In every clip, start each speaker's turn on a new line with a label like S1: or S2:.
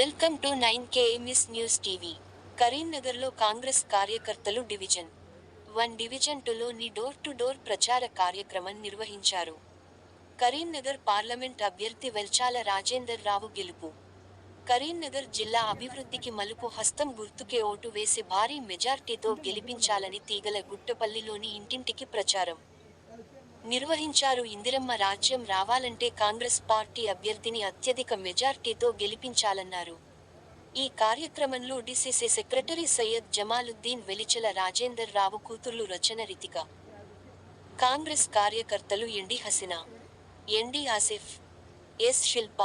S1: Welcome to nine KMS news TV. కరీంనగర్లో కాంగ్రెస్ కార్యకర్తలు division. One division టూలోని డోర్ టు డోర్ ప్రచార కార్యక్రమం నిర్వహించారు. కరీంనగర్ పార్లమెంట్ అభ్యర్థి వెల్చాల రాజేందర్ రావు గెలుపు. కరీంనగర్ జిల్లా అభివృద్ధికి మలుపు హస్తం గుర్తుకే ఓటు వేసి భారీ మెజార్టీతో గెలిపించాలని తీగల గుట్టపల్లిలోని ఇంటింటికి ప్రచారం. నిర్వహించారు. ఇందిరమ్మ రాజ్యం రావాలంటే కాంగ్రెస్ పార్టీ అభ్యర్థిని అత్యధిక మెజార్టీతో గెలిపించాలన్నారు. ఈ కార్యక్రమంలో డిసిసి సెక్రటరీ సయ్యద్ జమాలుద్దీన్ వెలిచల రాజేందర్ రావు కూతుర్లు రచన రితిక కాంగ్రెస్ కార్యకర్తలు MD Hasina MD Asif S Shilpa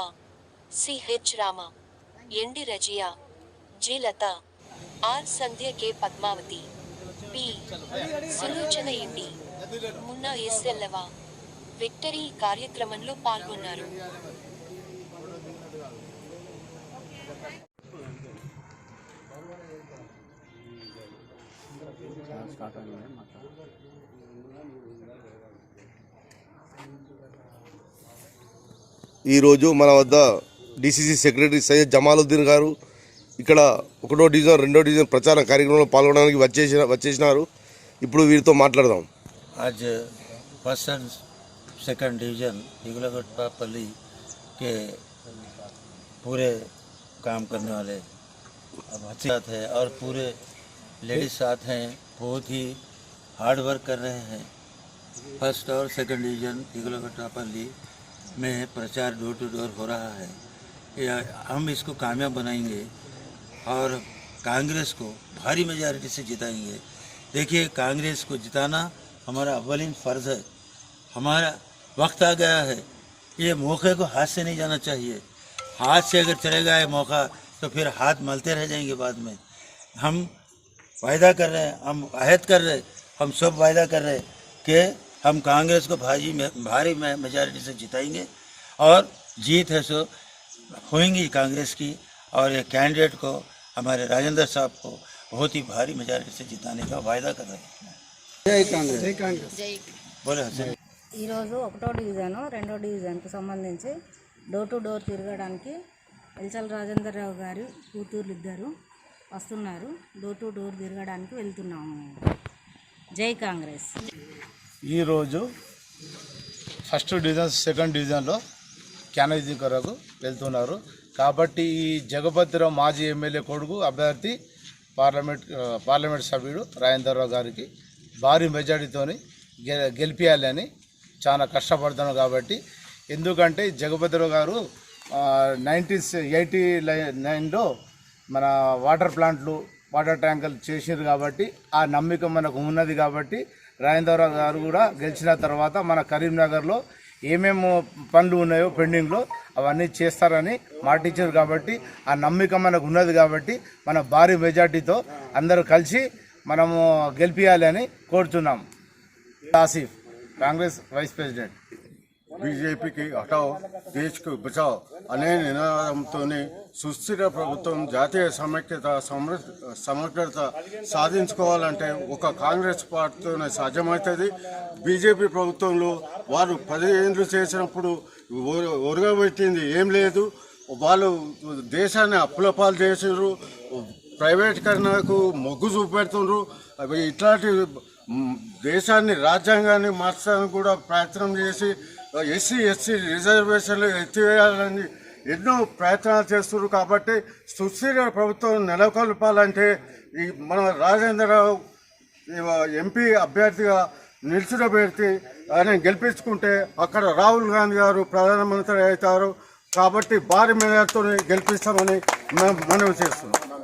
S1: CH Rama MD Raziya G Latha R Sandhya K Padmavathi P Sulochana MD Munna ఎస్ఎల్ఎవా victory ఈ కార్యక్రమంలో పాల్గొన్నారు.
S2: ఈరోజు మన వద్ద డిసిసి సెక్రటరీ సయ్యద్ జమాలుద్దీన్ గారు ఇక్కడ ఒకటో డివిజన్ రెండో డివిజన్ ప్రచార కార్యక్రమంలో పాల్గొనడానికి వచ్చేసిన వచ్చేసినారు. ఇప్పుడు వీరితో మాట్లాడదాం.
S3: आज फ़र्स्ट एंड सेकंड डिवीज़न हिगलागढ़पल्ली के पूरे काम करने वाले। अब साथ है, और पूरे लेडीज़ साथ हैं, बहुत ही हार्ड वर्क कर रहे हैं। फ़र्स्ट और सेकंड डिवीज़न हिगलागढ़पल्ली में प्रचार डोर टू डोर हो रहा है। या हम इसको कामयाब बनाएँगे और कांग्रेस को भारी मेजॉरिटी से जिताएँगे। देखिए, कांग्रेस को जिताना हमारा अवलिन फ़र्ज़ है। हमारा वक्त आ गया है। ये मौके को हाथ से नहीं जाना चाहिए। हाथ से अगर चलेगा ये मौका तो फिर हाथ मलते रह जाएँगे बाद में। हम वायदा कर रहे हैं, हम अहद कर रहे हैं, हम सब वायदा कर रहे हैं कि हम कांग्रेस को भारी भारी मेजॉरिटी से जिताएँगे और जीत है सो होंगी कांग्रेस की और ये कैंडिडेट को, हमारे राजेंद्र साहब को बहुत ही भारी मेजॉरिटी से जिताने का वायदा कर रहे हैं।
S4: ఈరోజు ఒకటో డివిజను రెండో డివిజన్కు సంబంధించి డోర్ టు డోర్ తిరగడానికి ఎల్చల్ రాజేందర్ రావు గారి కూతుర్లు ఇద్దరు వస్తున్నారు. డోర్ టు డోర్ తిరగడానికి వెళ్తున్నాము. జై కాంగ్రెస్.
S5: ఈరోజు ఫస్ట్ డివిజన్ సెకండ్ డివిజన్లో క్యానేజీ కొరకు వెళ్తున్నారు. కాబట్టి ఈ జగపతిరావు మాజీ ఎమ్మెల్యే కొడుకు అభ్యర్థి పార్లమెంట్ పార్లమెంట్ సభ్యుడు రాజేంద్రరావు గారికి భారీ మెజారిటీతోని గె గెలిపించాలని చాలా కష్టపడుతున్నాం కాబట్టి. ఎందుకంటే జగపతిరావు గారు నైన్టీన్ ఎయిటీ నైన్లో మన వాటర్ ప్లాంట్లు వాటర్ ట్యాంకులు చేసినారు కాబట్టి ఆ నమ్మకం మనకు ఉన్నది కాబట్టి రాజేంద్రరావు గారు కూడా గెలిచిన తర్వాత మన కరీంనగర్లో ఏమేమి పనులు ఉన్నాయో పెండింగ్లో అవన్నీ చేస్తారని మాటిచ్చారు కాబట్టి ఆ నమ్మకం మనకు ఉన్నది కాబట్టి మన భారీ మెజార్టీతో అందరూ కలిసి మనము గెలిపియాలని అని కోరుతున్నాం. Asif Congress vice president.
S6: బీజేపీకి హటావ్ దేశ్కు బచావ్ అనే నినాదంతో సుస్థిర ప్రభుత్వం జాతీయ సమైక్యత సమృ సమగ్రత సాధించుకోవాలంటే ఒక కాంగ్రెస్ పార్టీతోనే సాధ్యమవుతుంది. బీజేపీ ప్రభుత్వంలో వారు పది చేసినప్పుడు ఒ- ఒరగబెట్టింది ఏం లేదు. వాళ్ళు దేశాన్ని అప్పుల పాలు చేసారు ప్రైవేటీకరణకు మొగ్గు చూపెడుతుండ్రు. అవి ఇట్లాంటి దేశాన్ని రాజ్యాంగాన్ని మార్చడానికి కూడా ప్రయత్నం చేసి ఎస్సీ ఎస్సీ రిజర్వేషన్లు ఎత్తివేయాలని ఎన్నో ప్రయత్నాలు చేస్తున్నారు కాబట్టి సుస్థిర ప్రభుత్వం నెలకొల్పాలంటే ఈ మన రాజేంద్రరావు ఎంపీ అభ్యర్థిగా నిల్చుడబెడితే ఆయన గెలిపించుకుంటే అక్కడ రాహుల్ గాంధీ గారు ప్రధానమంత్రి అవుతారు. కాబట్టి భారీ మెజార్టీతో గెలిపిస్తామని మనం చేస్తున్నాం.